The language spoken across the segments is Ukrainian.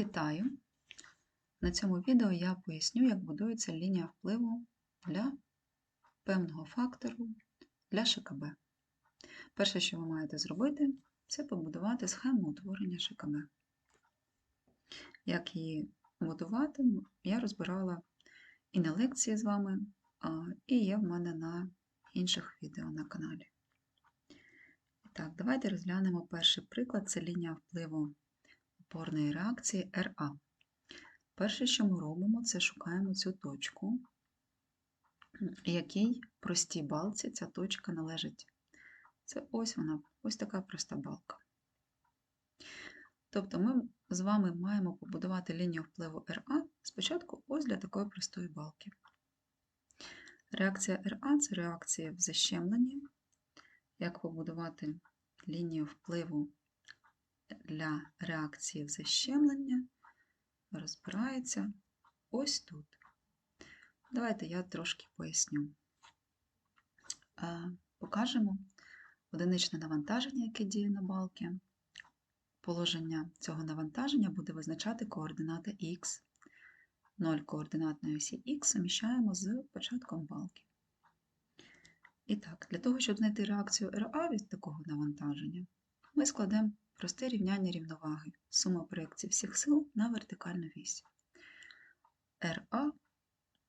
Вітаю! На цьому відео я поясню, як будується лінія впливу для певного фактору для ШКБ. Перше, що ви маєте зробити, це побудувати схему утворення ШКБ. Як її будувати, я розбирала і на лекції з вами, і є в мене на інших відео на каналі. Так, давайте розглянемо перший приклад це лінія впливу опорної реакції РА. Перше, що ми робимо, це шукаємо цю точку, якій простій балці ця точка належить. Це ось вона, ось така проста балка. Тобто ми з вами маємо побудувати лінію впливу РА спочатку ось для такої простої балки. Реакція РА це реакція в защемленні. Як побудувати лінію впливу для реакції в защемлення розбирається ось тут. Давайте я трошки поясню. Покажемо одиничне навантаження, яке діє на балки. Положення цього навантаження буде визначати координати Х. 0 координатної осі Х суміщаємо з початком балки. І так, для того, щоб знайти реакцію РА від такого навантаження, ми складемо просте рівняння рівноваги, сума проєкцій всіх сил на вертикальну вісь. РА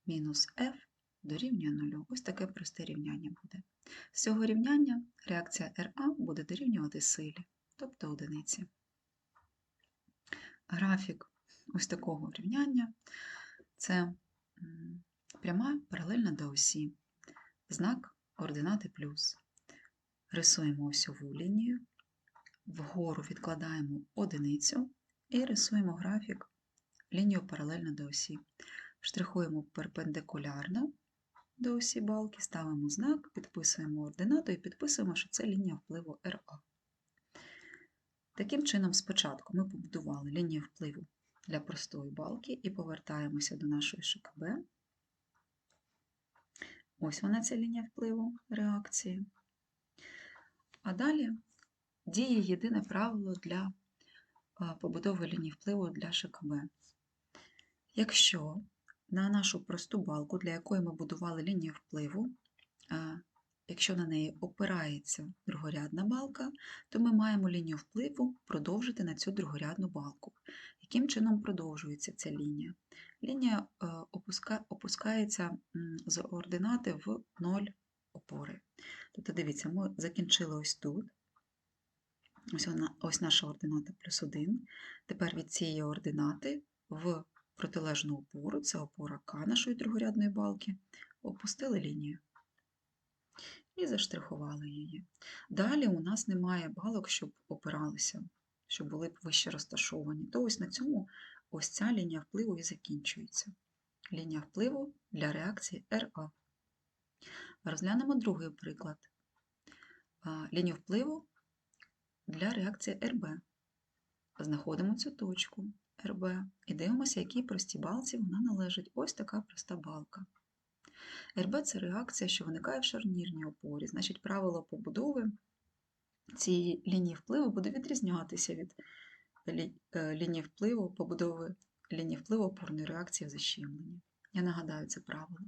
мінус F дорівнює 0. Ось таке просте рівняння буде. З цього рівняння реакція РА буде дорівнювати силі, тобто одиниці. Графік ось такого рівняння це пряма паралельна до осі, знак координати плюс. Рисуємо осьову лінію, вгору відкладаємо одиницю і рисуємо графік лінію паралельно до осі. Штрихуємо перпендикулярно до осі балки, ставимо знак, підписуємо ординату і підписуємо, що це лінія впливу РА. Таким чином, спочатку ми побудували лінію впливу для простої балки і повертаємося до нашої ШКБ. Ось вона ця лінія впливу реакції. А далі діє єдине правило для побудови лінії впливу для ШКБ. Якщо на нашу просту балку, для якої ми будували лінію впливу, якщо на неї опирається другорядна балка, то ми маємо лінію впливу продовжити на цю другорядну балку. Яким чином продовжується ця лінія? Лінія опускається з ординати в 0 опори. Тобто, дивіться, ми закінчили ось тут. Ось, ось наша ордината плюс 1. Тепер від цієї ординати в протилежну опору, це опора К нашої другорядної балки, опустили лінію і заштрихували її. Далі у нас немає балок, щоб опиралися, щоб були б вище розташовані. То ось на цьому ось ця лінія впливу і закінчується. Лінія впливу для реакції РА. Розглянемо другий приклад. Лінію впливу для реакції РБ. Знаходимо цю точку РБ і дивимося, якій простій балці вона належить. Ось така проста балка. РБ це реакція, що виникає в шарнірній опорі. Значить, правило побудови цієї лінії впливу буде відрізнятися від е, лінії впливу побудови лінії впливу опорної реакції в защемленні. Я нагадаю це правило.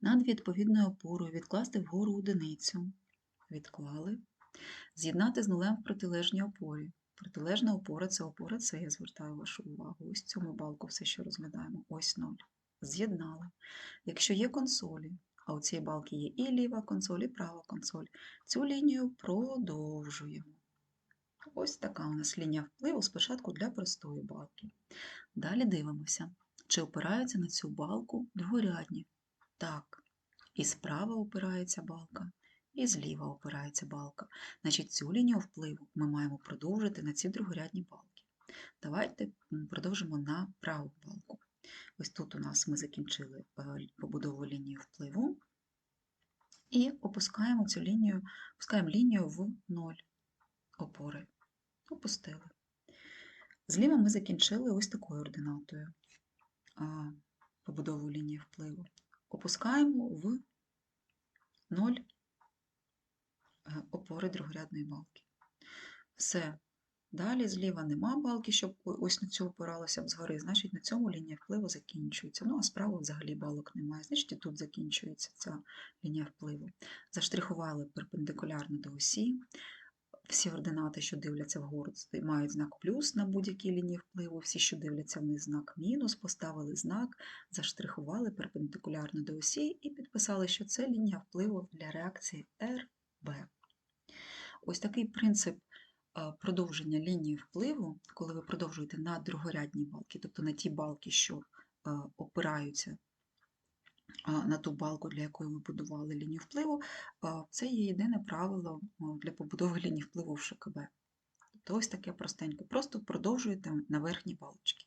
Над відповідною опорою відкласти вгору одиницю. Відклали. З'єднати з нулем в протилежній опорі. Протилежна опора це опора С, я звертаю вашу увагу. Ось цьому балку все, що розглядаємо, ось 0. З'єднали. Якщо є консолі, а у цієї балки є і ліва консоль, і права консоль, цю лінію продовжуємо. Ось така у нас лінія впливу спочатку для простої балки. Далі дивимося, чи опираються на цю балку другорядні. Так, і справа опирається балка, і зліва опирається балка. Значить, цю лінію впливу ми маємо продовжити на ці другорядні балки. Давайте продовжимо на праву балку. Ось тут у нас ми закінчили е, побудову лінії впливу і опускаємо цю лінію, опускаємо лінію в 0 опори. Опустили. Зліва ми закінчили ось такою ординатою побудову лінії впливу. Опускаємо в 0 е, опори другорядної балки. Все, Далі зліва нема балки, щоб ось на цю опиралося б згори, значить на цьому лінія впливу закінчується. Ну, а справа взагалі балок немає, значить і тут закінчується ця лінія впливу. Заштрихували перпендикулярно до осі. Всі ординати, що дивляться вгору, мають знак плюс на будь-якій лінії впливу, всі, що дивляться вниз, знак мінус, поставили знак, заштрихували перпендикулярно до осі і підписали, що це лінія впливу для реакції РБ. Ось такий принцип продовження лінії впливу, коли ви продовжуєте на другорядні балки, тобто на ті балки, що опираються на ту балку, для якої ви будували лінію впливу, це є єдине правило для побудови лінії впливу в ШКБ. Тобто ось таке простеньке. Просто продовжуєте на верхні балочки.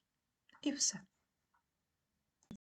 І все.